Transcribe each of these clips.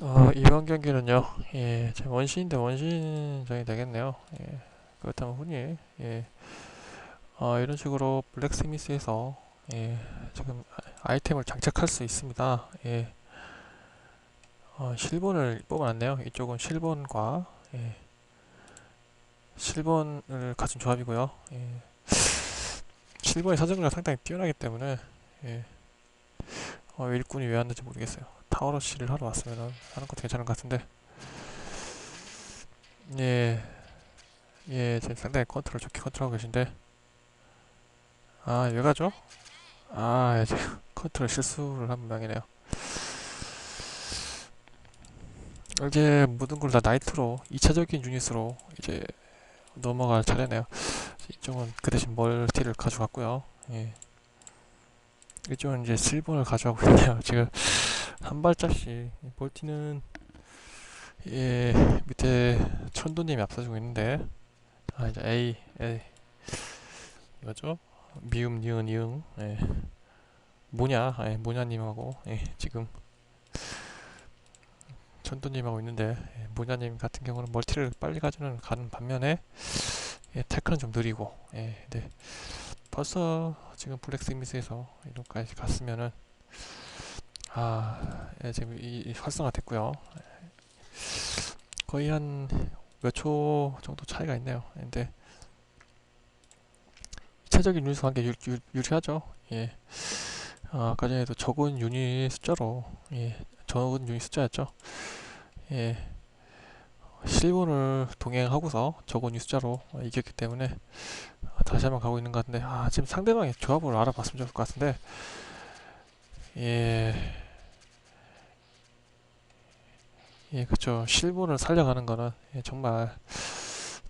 어, 이번 경기는요, 예, 제 원신인데 원신전이 되겠네요. 예, 그렇다면 훈이, 예, 어, 이런 식으로 블랙스미스에서, 예, 지금 아- 아이템을 장착할 수 있습니다. 예, 어, 실본을 뽑아놨네요. 이쪽은 실본과, 예, 실본을 가진 조합이고요. 예, 실본의 사정률이 상당히 뛰어나기 때문에, 예, 어, 일꾼이 왜 왔는지 모르겠어요. 타워러시를 하러 왔으면 하는 것도 괜찮은 것 같은데. 예, 예, 지금 상당히 컨트롤 좋게 컨트롤하고 계신데. 아, 왜 가죠? 아, 이제 컨트롤 실수를 한 모양이네요. 이제 모든 걸 다 나이트로 2차적인 유닛으로 이제 넘어갈 차례네요. 이쪽은 그 대신 멀티를 가져갔고요. 예. 이쪽은 이제 실본을 가져가고 있네요 지금 한 발짝씩 볼티는 예 밑에 천도님이 앞서주고 있는데 아 이제 A A. 이거죠? 미음 니은 이응. 예. 모냐? 예 모냐님하고 예 지금 천도님하고 있는데 예, 모냐님 같은 경우는 멀티를 빨리 가지는 가는 반면에 예 테크는 좀 느리고 예 근데 벌써 지금 블랙 스미스에서 이런까지 갔으면은 아, 예, 지금 이, 이 활성화 됐고요. 거의 한 몇 초 정도 차이가 있네요. 근데 2차적인 유닛 관계 유, 유, 유리하죠. 예. 어, 아까 전에도 적은 유닛 숫자로 예, 적은 유닛 숫자였죠. 예. 실본을 동행하고서 적은 유닛 숫자로 이겼기 때문에 다시 한번 가고 있는 것 같은데 아, 지금 상대방의 조합을 알아봤으면 좋을 것 같은데 예. 예, 그쵸. 실본을 살려가는 거는 예, 정말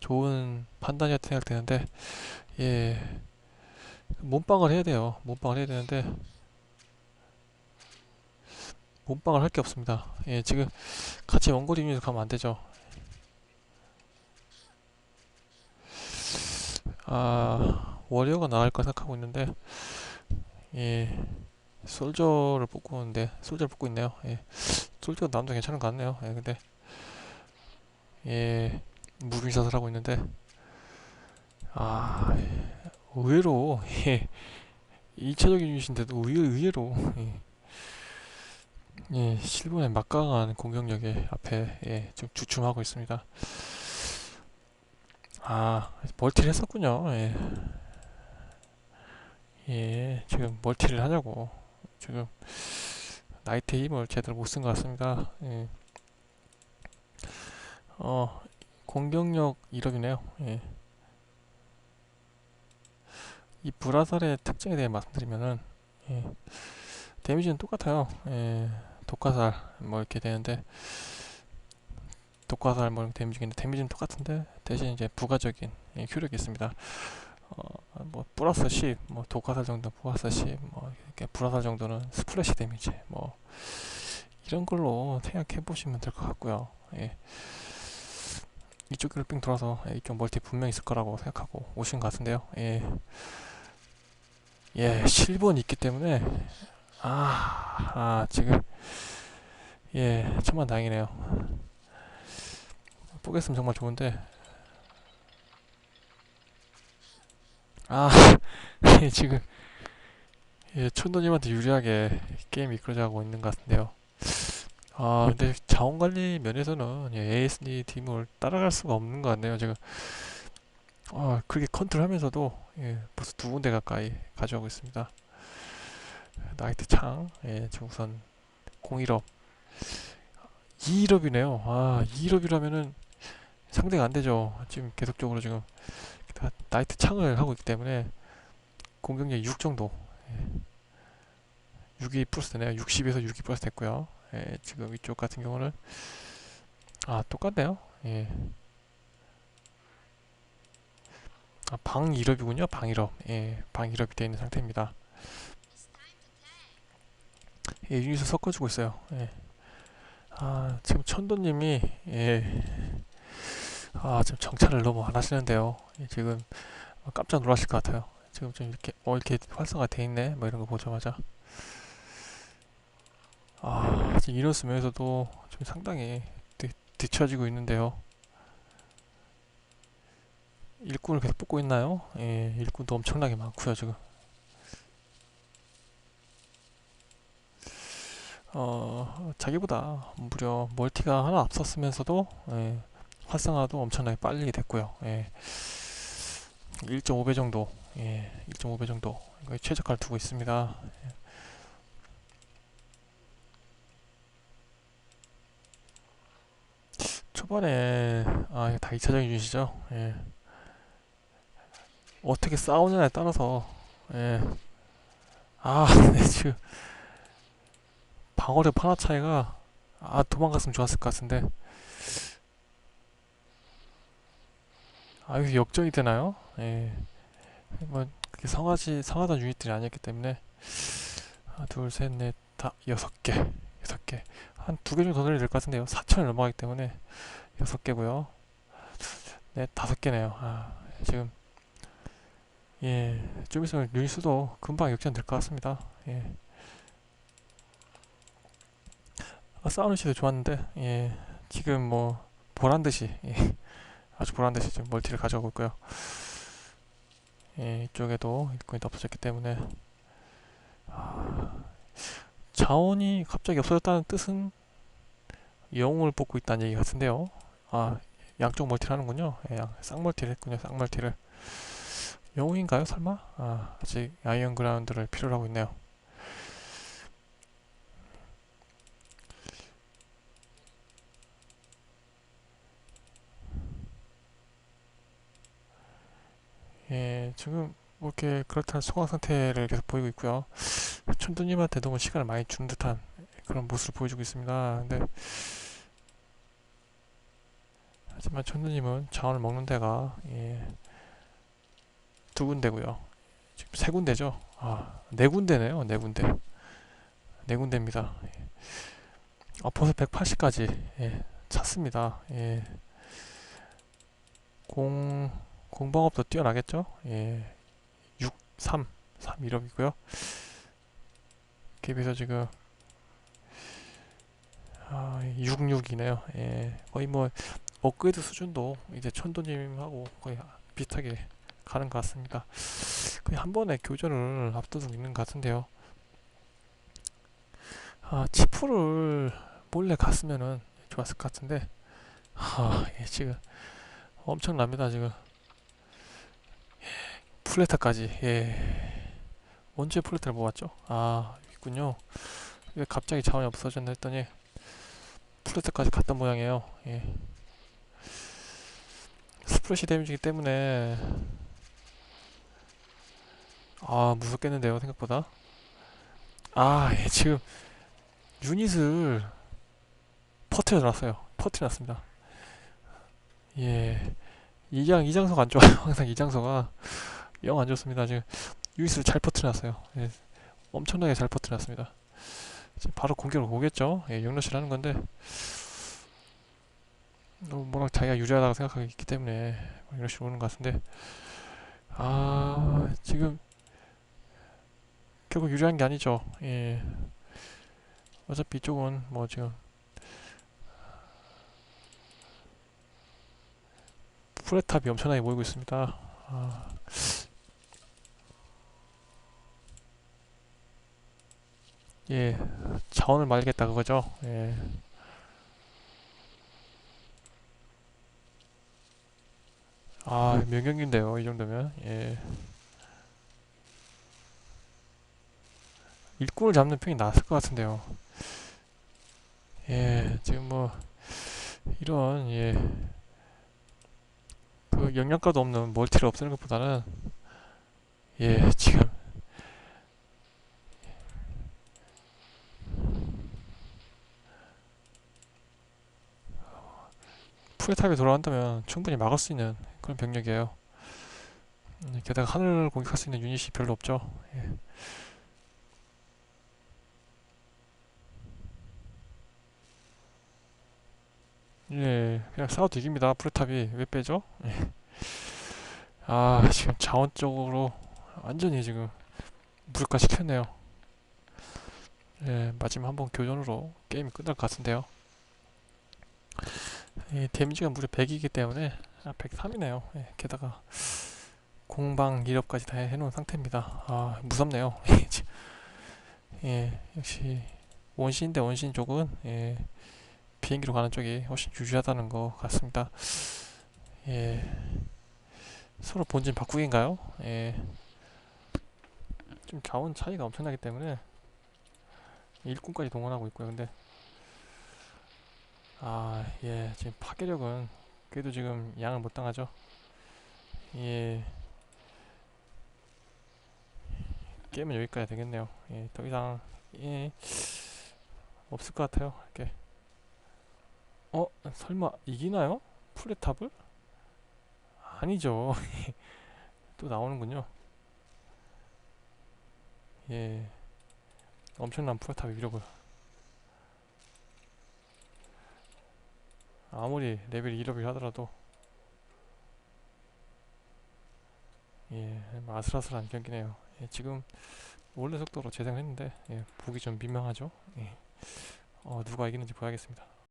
좋은 판단이었다 생각되는데, 예, 몸빵을 해야 돼요. 몸빵을 해야 되는데, 몸빵을 할 게 없습니다. 예, 지금 같이 원거리 유닛 가면 안 되죠. 아, 워리어가 나을 까 생각하고 있는데, 예, 솔저를 뽑고 있는데, 솔저를 뽑고 있네요. 예. 솔직히 남자 괜찮은 것 같네요. 예, 근데 예 무빙샷을 하고 있는데 아 예, 의외로 예 2차적인 유닛인데도 의외, 의외로 예, 예 실버의 막강한 공격력에 앞에 예, 좀 주춤하고 있습니다. 아 멀티를 했었군요. 예. 예 지금 멀티를 하냐고 지금 나이트 힘을 제대로 못 쓴 것 같습니다. 예. 어, 공격력 1업이네요. 예. 이 불화살의 특징에 대해 말씀드리면은, 예. 데미지는 똑같아요. 예. 독화살, 뭐 이렇게 되는데, 독화살 뭐 데미지 있는데, 데미지는 똑같은데, 대신 이제 부가적인 예, 효력이 있습니다. 어, 뭐 플러스 10, 뭐 독화살 정도 플러스 10, 뭐 이렇게 불화살 정도는 스플래시 데미지, 뭐 이런 걸로 생각해 보시면 될 것 같고요. 예. 이쪽으로 빙 돌아서 예, 이쪽 멀티 분명 있을 거라고 생각하고 오신 것 같은데요. 예. 예, 실본 있기 때문에 아, 아 지금 예, 천만 다행이네요. 뽀겠으면 정말 좋은데 아, 예, 지금 예, 촌도님한테 유리하게 게임 이끌어가고 있는 것 같은데요. 아, 근데 자원 관리 면에서는 예, ASD 팀을 따라갈 수가 없는 것 같네요. 지금 아, 그렇게 컨트롤하면서도 예, 벌써 두 군데 가까이 가져가고 있습니다. 나이트 창, 예, 우선 01업 2일업이네요. 아, 2일업이라면은 상대가 안 되죠. 지금 계속적으로 지금 다 나이트 창을 하고 있기 때문에 공격력 6 정도 예. 6이 플러스 되네요 60에서 6이 플러스 됐고요 예, 지금 이쪽 같은 경우는 아 똑같네요 예. 아, 방 1업이군요 방 1업 예, 방 1업이 되어 있는 상태입니다 예, 유닛을 섞어주고 있어요 예. 아 지금 천도님이 예. 아 지금 정찰을 너무 안 하시는데요 예, 지금 깜짝 놀라실 것 같아요 지금 좀 이렇게 어 이렇게 활성화 돼 있네 뭐 이런 거 보자마자 아 지금 쓰면서도 좀 지금 상당히 뒤, 뒤처지고 있는데요. 일꾼을 계속 뽑고 있나요? 예, 일꾼도 엄청나게 많고요 지금. 어, 자기보다 무려 멀티가 하나 앞섰으면서도 예, 활성화도 엄청나게 빨리 됐고요. 예, 1.5배 정도, 예, 1.5배 정도 최저가를 두고 있습니다. 초반에 아, 다 2차적인 유닛이죠. 예. 어떻게 싸우느냐에 따라서 예. 아, 네, 지금 방어력 하나 차이가 아 도망갔으면 좋았을 것 같은데 아 여기서 역전이 되나요? 예. 뭐 성하지 성하던 유닛들이 아니었기 때문에. 하나 둘셋넷다 여섯 개 여섯 개. 한 두 개 정도 더될것 같은데요. 4천을 넘어가기 때문에 여섯 개고요. 네 다섯 개네요. 아 지금 예 좀 있으면 수도 금방 역전 될 것 같습니다. 예. 아, 싸우는 시도 좋았는데 예. 지금 뭐 보란듯이 예, 아주 보란듯이 지금 멀티를 가져오고 있고요. 예 이쪽에도 일꾼이 덮어졌기 때문에 아, 자원이 갑자기 없어졌다는 뜻은 영웅을 뽑고 있다는 얘기 같은데요. 아 양쪽 멀티를 하는군요. 예, 양- 쌍멀티를 했군요 쌍멀티를. 영웅인가요 설마? 아 아직 아이언 그라운드를 필요로 하고 있네요 예, 지금 뭐 이렇게 그렇다는 소강 상태를 계속 보이고 있고요. 천두님한테 너무 시간을 많이 준 듯한 그런 모습을 보여주고 있습니다. 근데 하지만 천두님은 자원을 먹는 데가 예, 두 군데고요. 지금 세 군데죠. 아, 네 군데네요. 네 군데. 네 군데입니다. 예. 아, 벌써 180까지 예, 찼습니다. 예. 공 공방업도 뛰어나겠죠? 예. 6, 3, 3 1억이고요. 갭에서 지금 아, 6, 6이네요. 예. 거의 뭐 업그레이드 수준도 이제 천도님하고 거의 비슷하게 가는 것 같습니다. 거의 한 번에 교전을 앞두고 있는 것 같은데요. 아, 치프를 몰래 갔으면은 좋았을 것 같은데, 아, 예, 지금 엄청납니다, 지금. 플레타까지. 예. 언제 플레타를 모았죠? 아 있군요. 왜 갑자기 자원이 없어졌나 했더니 플레타까지 갔던 모양이에요. 예. 스프레시 데미지기 때문에 아 무섭겠는데요 생각보다. 아 예, 지금 유닛을 퍼트려 놨어요. 퍼트려 놨습니다. 예. 이장 이장소가 안 좋아요. 항상 이장소가 영 안 좋습니다. 지금 유닛을 잘 퍼트려놨어요. 예, 엄청나게 잘 퍼트려놨습니다. 지금 바로 공격을 오겠죠. 예, 영러시를 하는 건데 뭐라 자기가 유리하다고 생각하고 있기 때문에 영러시를 오는 것 같은데 아 지금 결국 유리한 게 아니죠. 예. 어차피 이쪽은 뭐 지금 프레탑이 엄청나게 모이고 있습니다. 아, 예, 자원을 말겠다 그거죠. 예. 아, 명경인데요. 이 정도면. 예. 일꾼을 잡는 편이 나았을 것 같은데요. 예, 지금 뭐 이런 예. 그 영양가도 없는 멀티를 없애는 것보다는 예, 지금 풀탑이 돌아간다면 충분히 막을 수 있는 그런 병력이에요. 음, 게다가 하늘을 공격할 수 있는 유닛이 별로 없죠. 예. 예, 그냥 싸워도 이깁니다. 프레탑이 왜 빼죠? 예. 아, 지금 자원적으로 완전히 지금 무력화 시켰네요. 예, 마지막 한번 교전으로 게임이 끝날 것 같은데요. 이 데미지가 무려 100이기 때문에 아, 103이네요. 예, 게다가 공방 이력까지 다 해놓은 상태입니다. 아 무섭네요. 예, 역시 원시인 대 원시인 쪽은 예, 비행기로 가는 쪽이 훨씬 유리하다는 것 같습니다. 예, 서로 본진 바꾸기인가요? 예, 좀 자원 차이가 엄청나기 때문에 일꾼까지 동원하고 있고요. 근데 아, 예, 지금 파괴력은 그래도 지금 양을 못 당하죠. 예, 게임은 여기까지 되겠네요. 예, 더 이상 예, 없을 것 같아요. 이렇게. 어, 설마 이기나요? 플랫탑을? 아니죠. 또 나오는군요. 예, 엄청난 플랫탑의 위력을. 아무리 레벨 1업이 하더라도 예, 뭐 아슬아슬한 경기네요. 예, 지금 원래 속도로 재생을 했는데 예, 보기 좀 민망하죠. 예. 어, 누가 이기는지 봐야겠습니다.